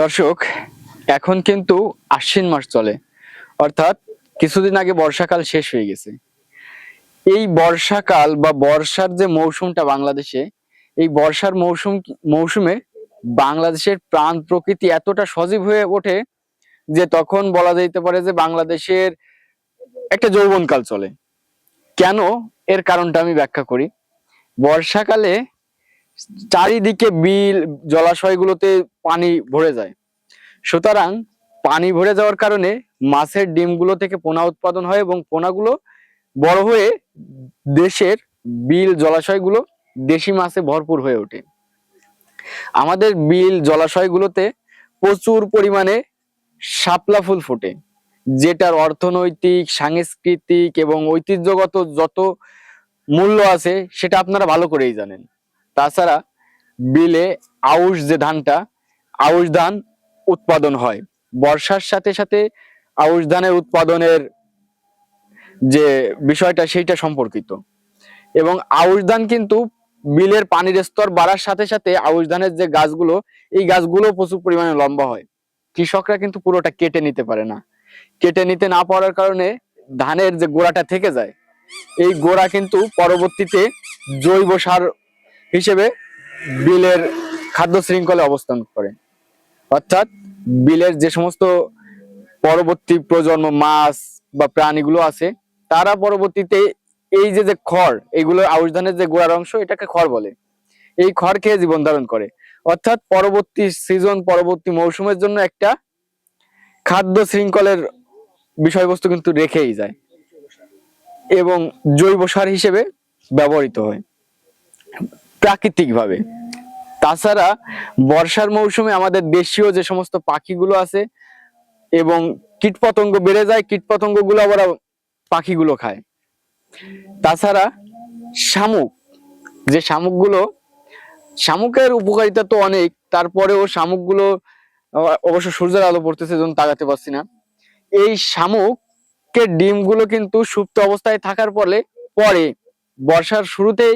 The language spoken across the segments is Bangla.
দর্শক, এখন কিন্তু আশ্বিন মাস চলে। অর্থাৎ কিছুদিন আগে বর্ষাকাল শেষ হয়ে গেছে। এই বর্ষাকাল বা বর্ষার যে মৌসুমটা বাংলাদেশে, এই বর্ষার মৌসুম, মৌসুমে বাংলাদেশের প্রাণ প্রকৃতি এতটা সজীব হয়ে ওঠে যে তখন বলা যেতে পারে যে বাংলাদেশের একটা যৌবনকাল চলে। কেন? এর কারণটা আমি ব্যাখ্যা করি। বর্ষাকালে চারিদিকে বিল, জলাশয়গুলোতে পানি ভরে যায়। সুতরাং পানি ভরে যাওয়ার কারণে মাছের ডিমগুলো থেকে পোনা উৎপাদন হয় এবং পোনাগুলো বড় হয়ে দেশের বিল জলাশয়গুলো দেশি মাছে ভরপুর হয়ে ওঠে। আমাদের বিল জলাশয়গুলোতে প্রচুর পরিমাণে শাপলা ফুল ফোটে, যেটার অর্থনৈতিক, সাংস্কৃতিক এবং ঐতিহ্যগত যত মূল্য আছে, সেটা আপনারা ভালো করেই জানেন। তাছাড়া বিলে আউশ যে ধানটা আউশ ধান উৎপাদন হয়। বর্ষার সাথে সাথে আউশ ধানের উৎপাদনের যে বিষয়টা, সেইটা সম্পর্কিত। এবং আউশ ধান কিন্তু বিলের পানির স্তর বাড়ার সাথে সাথে আউশ ধানের যে গাছগুলো, এই গাছগুলো প্রচুর পরিমাণে লম্বা হয়। কৃষকরা কিন্তু পুরোটা কেটে নিতে পারে না। কেটে নিতে না পারার কারণে ধানের যে গোড়াটা থেকে যায়, এই গোড়া কিন্তু পরবর্তীতে জৈব সার হিসেবে বিলের খাদ্য শৃঙ্খলে অবস্থান করে। অর্থাৎ বিলের যে সমস্ত পরবর্তী প্রজন্ম, মাছ বা প্রাণীগুলো আছে, তারা পরবর্তীতে এই যে যে খড়, এগুলো আউশ ধানের যে গোড়ার অংশ, এটাকে খড় বলে। এই খড় খেয়ে জীবন ধারণ করে। অর্থাৎ পরবর্তী সিজন পরবর্তী মৌসুমের জন্য একটা খাদ্য শৃঙ্খলের বিষয়বস্তু কিন্তু রেখেই যায় এবং জৈব সার হিসেবে ব্যবহৃত হয়। প্রাকৃতিকভাবে। তাছাড়া বর্ষার মৌসুমে আমাদের দেশীয় যে সমস্ত পাখিগুলো আছে এবং কীটপতঙ্গ বেড়ে যায়, কীটপতঙ্গগুলো আবার পাখিগুলো খায়। তাছাড়া শামুক, যে শামুকগুলো, শামুকের উপকারিতা তো অনেক, তারপরেও শামুকগুলো অবশ্য সূর্যের আলো পড়তেছে জন্য তাকাতে পারছি না। এই শামুকের ডিমগুলো কিন্তু সুপ্ত অবস্থায় থাকার ফলে পরে বর্ষার শুরুতেই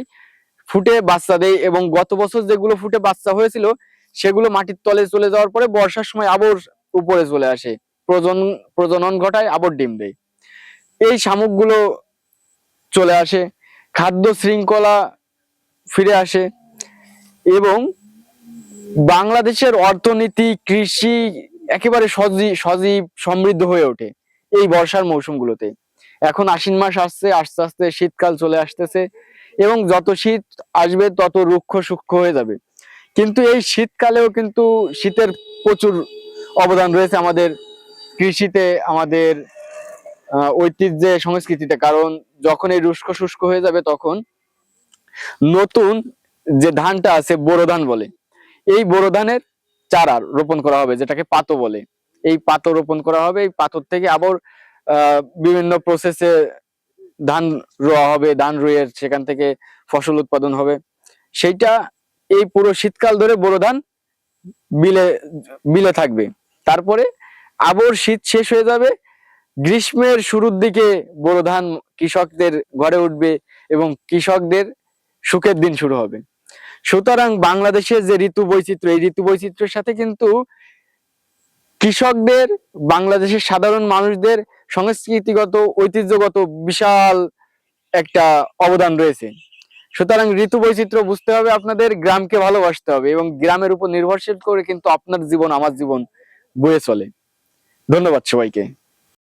ফুটে বাচ্চা দেয় এবং গত বছর যেগুলো ফুটে বাচ্চা হয়েছিল, সেগুলো মাটির তলে চলে যাওয়ার পরে বর্ষার সময় আবার উপরে চলে আসে। প্রজন, প্রজনন ঘটায়, আবার ডিম দেয়। এই শামুকগুলো চলে আসে, খাদ্য শৃঙ্খলা ফিরে আসে এবং বাংলাদেশের অর্থনীতি, কৃষি একেবারে সজীব সজীব, সমৃদ্ধ হয়ে ওঠে এই বর্ষার মৌসুমগুলোতে। এখন আশ্বিন মাস আসছে, আস্তে আস্তে শীতকাল চলে আসতেছে। এবং যত শীত আসবে, তত রুক্ষ সূক্ষ্ম হয়ে যাবে। কিন্তু এই শীতকালেও কিন্তু শীতের প্রচুর অবদান রয়েছে আমাদের কৃষিতে, আমাদের ঐতিহ্যে, সংস্কৃতিতে। কারণ যখন এই রুষ্ক শুষ্ক হয়ে যাবে তখন নতুন যে ধানটা আছে, বোরো ধান বলে, এই বোরো ধানের চারা রোপণ করা হবে, যেটাকে পাতো বলে। এই পাতো রোপণ করা হবে, এই পাথর থেকে আবার বিভিন্ন প্রসেসে ধান রোয়া হবে, ধান রুয়ে সেখান থেকে ফসল উৎপাদন হবে। সেইটা এই পুরো শীতকাল ধরে বোরো ধান বিলে বিলে থাকবে। তারপরে আবার শীত শেষ হয়ে যাবে, গ্রীষ্মের শুরুর দিকে বোরো ধান কৃষকদের ঘরে উঠবে এবং কৃষকদের সুখের দিন শুরু হবে। সুতরাং বাংলাদেশের যে ঋতু বৈচিত্র্য, এই ঋতু বৈচিত্র্যের সাথে কিন্তু কৃষকদের, বাংলাদেশের সাধারণ মানুষদের সংস্কৃতিগত, ঐতিহ্যগত বিশাল একটা অবদান রয়েছে। সুতরাং ঋতু বৈচিত্র্য বুঝতে হবে, আপনাদের গ্রামকে ভালোবাসতে হবে এবং গ্রামের উপর নির্ভরশীল করে কিন্তু আপনার জীবন, আমার জীবন বয়ে চলে। ধন্যবাদ সবাইকে।